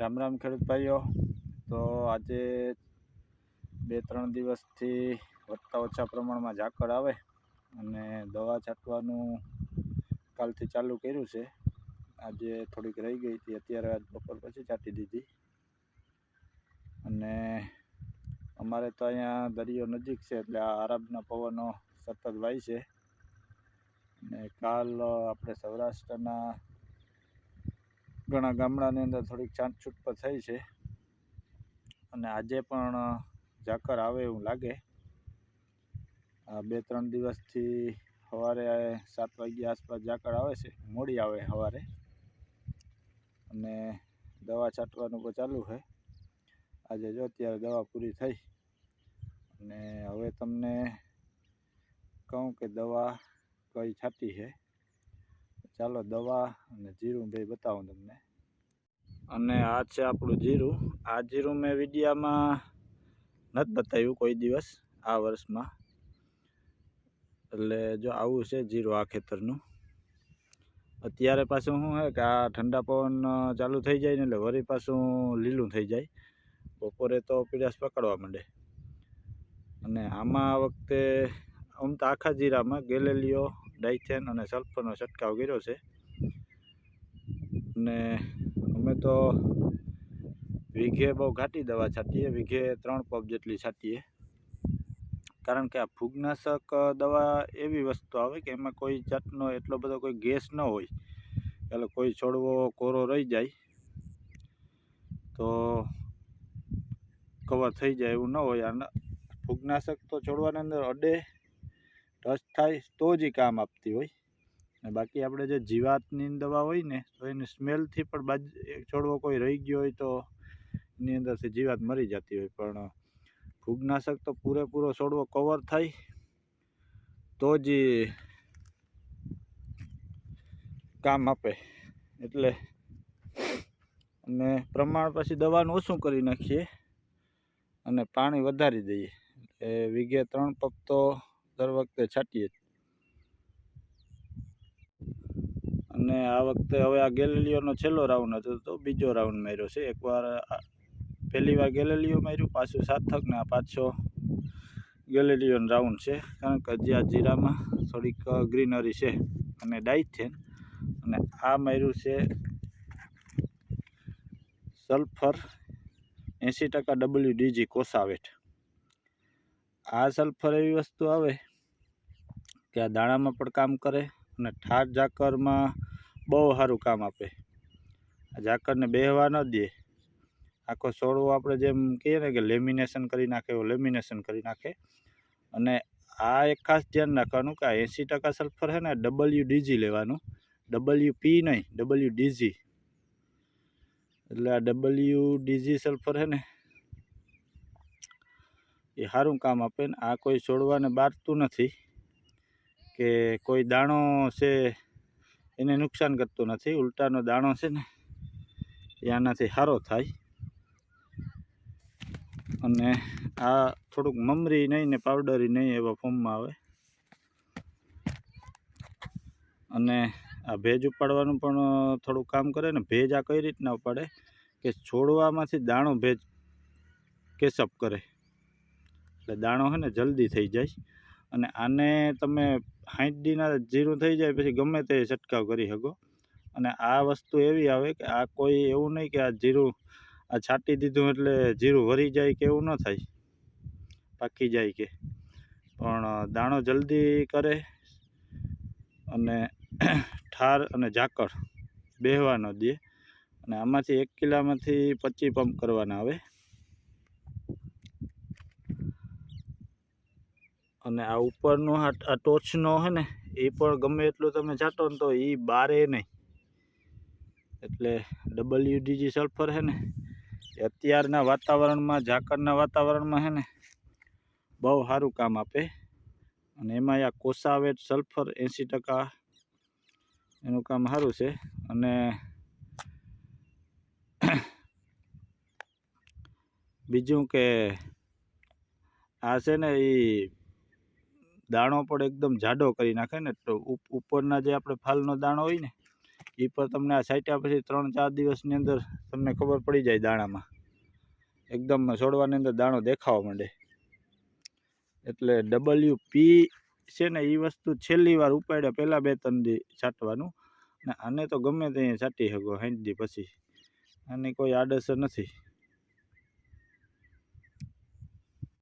રામ રામ ખેડૂત ભાઈઓ. તો આજે બે ત્રણ દિવસથી વધતા ઓછા પ્રમાણમાં ઝાકળ આવે અને દવા છાંટવાનું કાલથી ચાલુ કર્યું છે. આજે થોડીક રહી ગઈ હતી, અત્યારે આજ બપોર પછી છાંટી દીધી. અને અમારે તો અહીંયા દરિયો નજીક છે, એટલે આ આરબના પવનો સતત વાય છે. અને કાલ આપણે સૌરાષ્ટ્રના ઘણા ગામડાની અંદર થોડીક છાંટછૂટ પણ થઈ છે. અને આજે પણ ઝાકર આવે એવું લાગે. બે ત્રણ દિવસથી સવારે સાત વાગ્યા આસપાસ ઝાકળ આવે છે, મોડી આવે સવારે અને દવા છાંટવાનું પણ ચાલુ છે. આજે જો અત્યારે દવા પૂરી થઈ. અને હવે તમને કહું કે દવા કઈ છાંટી છે. ચાલો દવા અને જીરું બે બતાવું તમને. અને આ છે આપણું જીરું. આ જીરું મેં વિડીયામાં નથી બતાવ્યું કોઈ દિવસ આ વર્ષમાં. એટલે જો આવું છે જીરું આ ખેતરનું. અત્યારે પાછું શું છે કે આ ઠંડા પવન ચાલુ થઈ જાય ને એટલે વરી પાછું લીલું થઈ જાય. બપોરે તો પીડાશ પકડવા માંડે. અને આમાં આ વખતે આમ તો આખા જીરામાં ગેલેલિયો, ડાયથેન અને સલ્ફરનો છંટકાવ કર્યો છે. અને અમે તો વીઘે બહુ ઘાટી દવા છાંટીએ, વીઘે ત્રણ પગ જેટલી છાંટીએ. કારણ કે આ ફૂગનાશક દવા એવી વસ્તુ આવે કે એમાં કોઈ જાતનો એટલો બધો કોઈ ગેસ ન હોય. એટલે કોઈ છોડવો, કોરો રહી જાય. તો કવર થઈ જાય એવું ન હોય. અને ફૂગનાશક તો છોડવાની અંદર અડે ટચ થાય તો જ કામ આપતી હોય. અને બાકી આપણે જે જીવાતની દવા હોય ને, તો એની સ્મેલથી પણ બાજ છોડવો કોઈ રહી ગયો હોય તો એની અંદરથી જીવાત મરી જતી હોય. પણ ફૂગનાશક તો પૂરેપૂરો છોડવો કવર થાય, તો જ કામ આપે. એટલે અને પ્રમાણ પછી દવાનું ઓછું કરી નાખીએ અને પાણી વધારી દઈએ. એ વીઘે ત્રણ પગ તો દર વખતે છાંટીએ જ. અને આ વખતે હવે આ ગેલેલિયોનો છેલ્લો રાઉન્ડ હતો તો બીજો રાઉન્ડ માર્યો છે. એકવાર પહેલી વાર ગેલેલિયો માર્યું, પાછું સાર્થક ને આ પાછો ગેલેલિયોનો રાઉન્ડ છે. કારણ કે હજી આ જીરામાં થોડીક ગ્રીનરી છે અને ડાઇથેન અને આ માર્યું છે સલ્ફર એંસી ટકા ડબલ્યુ ડીજી કોસાવેટ. આ સલ્ફર એવી વસ્તુ આવે કે આ દાણામાં પણ કામ કરે અને ઠાર ઝાકરમાં બહુ સારું કામ આપે. ઝાકરને બેહવા ન દે. આખો છોડવો આપણે જેમ કહીએ ને કે લેમિનેશન કરી નાખે, એવું લેમિનેશન કરી નાખે. અને આ એક ખાસ ધ્યાન રાખવાનું કે આ એંસી ટકા સલ્ફર છે ને ડબલ્યુ ડીજી લેવાનું. ડબલ્યુ પી નહીં ડબલ્યુ ડીજી એટલે આ ડબલ્યુ ડીજી સલ્ફર છે ને, એ સારું કામ આપે ને. આ કોઈ છોડવાને બારતું નથી કે કોઈ દાણો છે એને નુકસાન કરતો નથી, ઉલટાનો દાણો છે ને, એ આનાથી સારો થાય. અને આ થોડુંક મમરી નહીં ને પાવડરી નહીં એવા ફોર્મમાં આવે. અને આ ભેજ ઉપાડવાનું પણ થોડું કામ કરે ને, ભેજ આ કઈ રીતના ઉપાડે કે છોડવામાંથી દાણો ભેજ કેસઅપ કરે. એટલે દાણો છે ને જલ્દી થઈ જાય. અને આને તમે સાઠ જીરું થઈ જાય પછી ગમે તે છંટકાવ કરી શકો. અને આ વસ્તુ એવી આવે કે આ કોઈ એવું નહીં કે આ જીરું, આ છાંટી દીધું એટલે જીરું વરી જાય કે એવું ન થાય. પાકી જાય કે. પણ દાણો જલ્દી કરે અને ઠાર અને ઝાકળ બેહવા ન દે. અને આમાંથી એક કિલામાંથી પચીસ પંપ કરવાના આવે. અને આ ઉપરનો આ ટોચનો છે ને, એ પણ ગમે એટલું તમે છાંટો ને તો એ બારે નહીં. એટલે ડબલ્યુડીજી સલ્ફર છે ને અત્યારના વાતાવરણમાં, ઝાકળના વાતાવરણમાં હે ને, બહુ સારું કામ આપે. અને એમાં આ કોસાવેટ સલ્ફર એંસી ટકા એનું કામ સારું છે. અને બીજું કે આ છે ને એ દાણો પણ એકદમ જાડો કરી નાખે ને ઉપરના જે આપણે ફાલનો દાણો હોય ને એ પર તમને આ સાઈટ્યા પછી ત્રણ ચાર દિવસની અંદર તમને ખબર પડી જાય દાણામાં. એકદમ છોડવાની અંદર દાણો દેખાવા માંડે. એટલે ડબલ્યુ પી છે ને એ વસ્તુ છેલ્લી વાર ઉપાડ્યા પહેલાં બે ત્રણ દી છાંટવાનું. ને આને તો ગમે તે છાંટી શકો સાઠ પછી. આની કોઈ આડઅસર નથી.